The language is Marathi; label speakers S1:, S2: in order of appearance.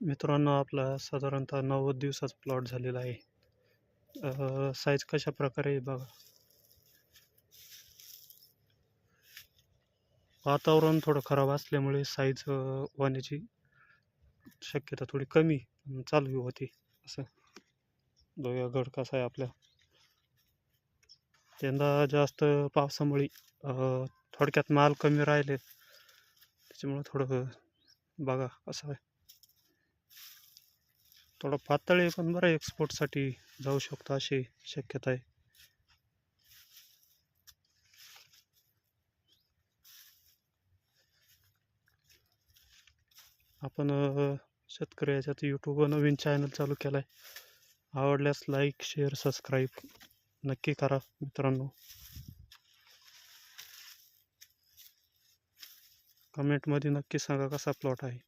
S1: मित्रांनो आपला साधारणतः नव्वद दिवसाचा प्लॉट झालेला आहे. साईज कशा प्रकारे बघा. वातावरण थोडं खराब असल्यामुळे साईज होण्याची शक्यता थोडी कमी अन चालू होती. असं. बघा गड कसा आहे आपल्या यंदा जास्त पावसामुळे थोडक्यात माल कमी राहिले. त्याच्यामुळं थोडं बघा कसं आहे. थोडं पातळ आहे पण बरं एक्सपोर्टसाठी जाऊ शकतो अशी शक्यता आहे. आपण शेतकरी याच्यात यूट्यूबवर नवीन चॅनल चालू केला आहे आवडल्यास लाईक शेअर सबस्क्राईब नक्की करा मित्रांनो. कमेंटमध्ये नक्की सांगा कसा प्लॉट आहे.